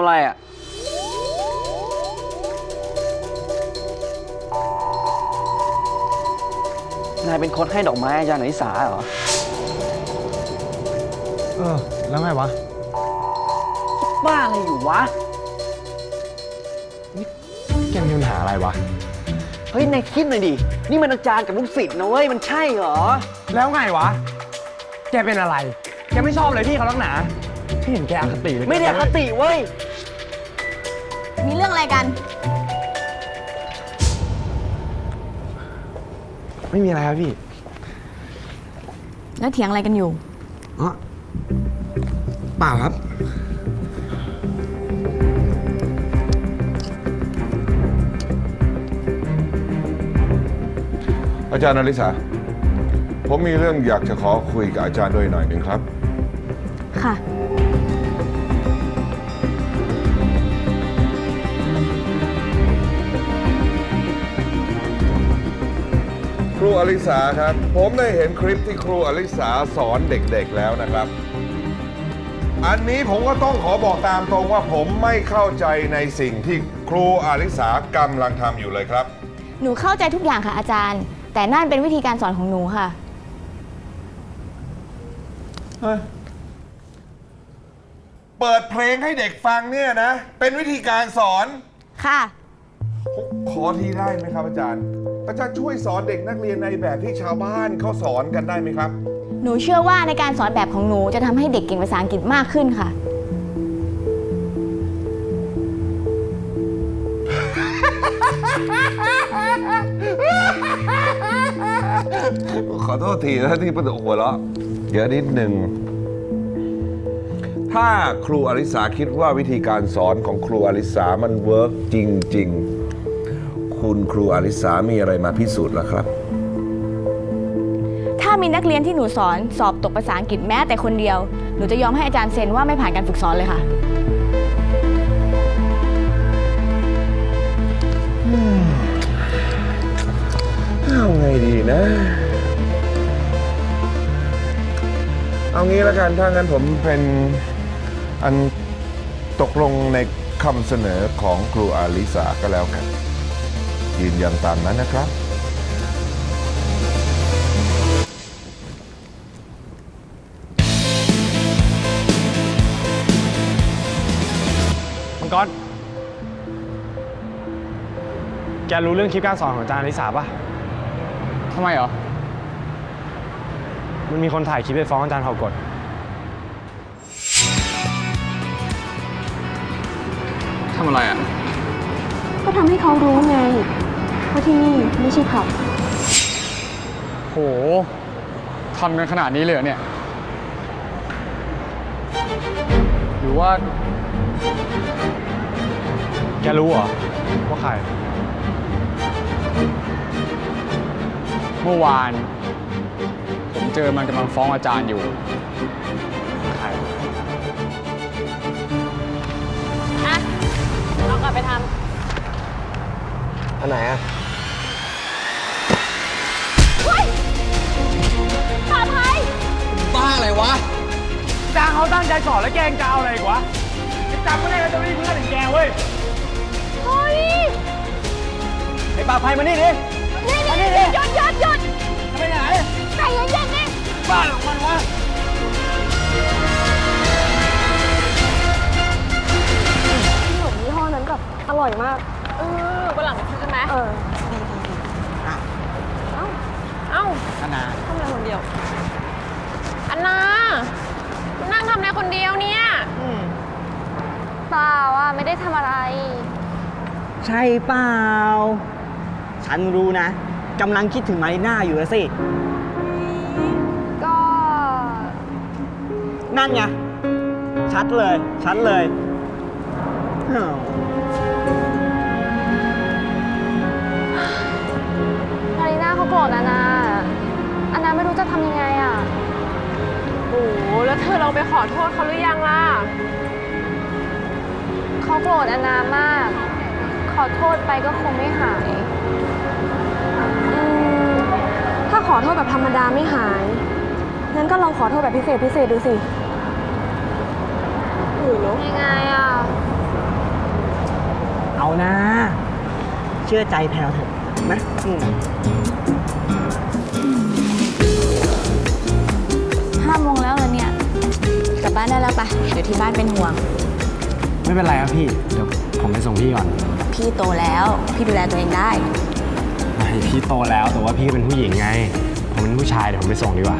ทำอะไรอะ นายเป็นคนให้ดอกไม้อาจารย์อนิสาเหรอ เออ แล้วไงวะ บ้าอะไรอยู่วะ แกมีปัญหาอะไรวะ เฮ้ย นายคิดหน่อยดิ นี่มันอาจารย์กับลูกศิษย์นะเว้ย มันใช่เหรอ แล้วไงวะ แกเป็นอะไร แกไม่ชอบเลยพี่เขาลักหนา พี่เห็นแกอคติเลยไม่ได้อคติเว้ย มีเรื่องอะไรกัน ไม่มีอะไรครับพี่แล้วเถียงอะไรกันอยู่ อ๋อเปล่าครับ อาจารย์อลิสาผมมีเรื่องอยากจะขอคุยกับอาจารย์ด้วยหน่อยหนึ่งครับ ค่ะ อลิสาครับ ผมได้เห็นคลิปที่ครูอลิสาสอนเด็กๆแล้วนะครับ อันนี้ผมก็ต้องขอบอกตามตรงว่าผมไม่เข้าใจในสิ่งที่ครูอลิสากำลังทำอยู่เลยครับ หนูเข้าใจทุกอย่างค่ะอาจารย์ แต่นั่นเป็นวิธีการสอนของหนูค่ะ เปิดเพลงให้เด็กฟังเนี่ยนะ เป็นวิธีการสอนค่ะ ขอทีได้ไหมครับอาจารย์ อาจารย์ช่วยสอนเด็กนักเรียนในแบบที่ชาวบ้านเขาสอนกันได้ไหมครับ หนูเชื่อว่าในการสอนแบบของหนูจะทำให้เด็กเก่งภาษาอังกฤษมากขึ้นค่ะ ขอโทษทีนะที่ประตูหัวเราะเยอะนิดหนึ่ง ถ้าครูอลิสาคิดว่าวิธีการสอนของครูอลิสามันเวิร์กจริง ๆ คุณครูอลิสามีอะไรมาพิสูจน์ล่ะครับ ถ้ามีนักเรียนที่หนูสอนสอบตกภาษาอังกฤษแม้แต่คนเดียว หนูจะยอมให้อาจารย์เซ็นว่าไม่ผ่านการฝึกสอนเลยค่ะ เอาไงดีนะ เอางี้แล้วกันถ้างั้นผมเป็นอันตกลงในคำเสนอของครูอาลิสาก็แล้วกัน ยืนยันตามนั้นนะครับ มังกร แกรู้เรื่องคลิปการสอนของอาจารย์อลิสาปะทำไมเหรอ มันมีคนถ่ายคลิปไปฟ้องอาจารย์เขากดทำอะไรอะ ก็ทำให้เขารู้ไง ว่าที่นี่ไม่ใช่ผับ โหทำกันขนาดนี้เลยเหรอเนี่ย หรือว่า แกรู้เหรอ ว่าใคร เมื่อวาน ผมเจอมันกำลังฟ้องอาจารย์อยู่ อันไหนอะำเฮ้ยปลอดภัยบ้าอะไรวะ จางเขาตั้งใจสอนแล้วแกงจะเอาอะไรอีกวะจำไม่ได้แล้วจะไม่มีเพื่อนอย่างแกเว้ยเฮ้ยไอ้ปลาภัยมานี่ดิ นี่นี่นี่หยุดหยุดหยุดจะไปไหน ใจเย็นๆนี่บ้าของมันวะ ขนมยี่ห้อนั้นแบบอร่อยมาก เออวันหลังไปซื้อ กันไหมเออเอ้าอันนาทำอะไรคนเดียว อันนานั่งทำอะไรคนเดียวเนี่ยเปล่าอะไม่ได้ทำอะไร ใช่เปล่า ฉันรู้นะกำลังคิดถึงมารีน่าอยู่แล้วสิ ก็ นั่นไง ชัดเลย ชัดเลยอ้าว ขอโทษเขาหรือยังล่ะ เขาโกรธอานามาก ขอโทษไปก็คงไม่หาย อืม ถ้าขอโทษแบบธรรมดาไม่หาย งั้นก็ลองขอโทษแบบพิเศษพิเศษดูสิยังไงอะ เอานะ เชื่อใจแพลวเถอะนะอืม บบ้านได้แล้วปะเดี๋ยวที่บ้านเป็นห่วง ไม่เป็นไรครับพี่ เดี๋ยวผมไปส่งพี่ก่อน พี่โตแล้ว พี่ดูแลตัวเองได้ ไม่พี่โตแล้วแต่ว่าพี่เป็นผู้หญิงไง ผมเป็นผู้ชายเดี๋ยวผมไปส่งดีกว่า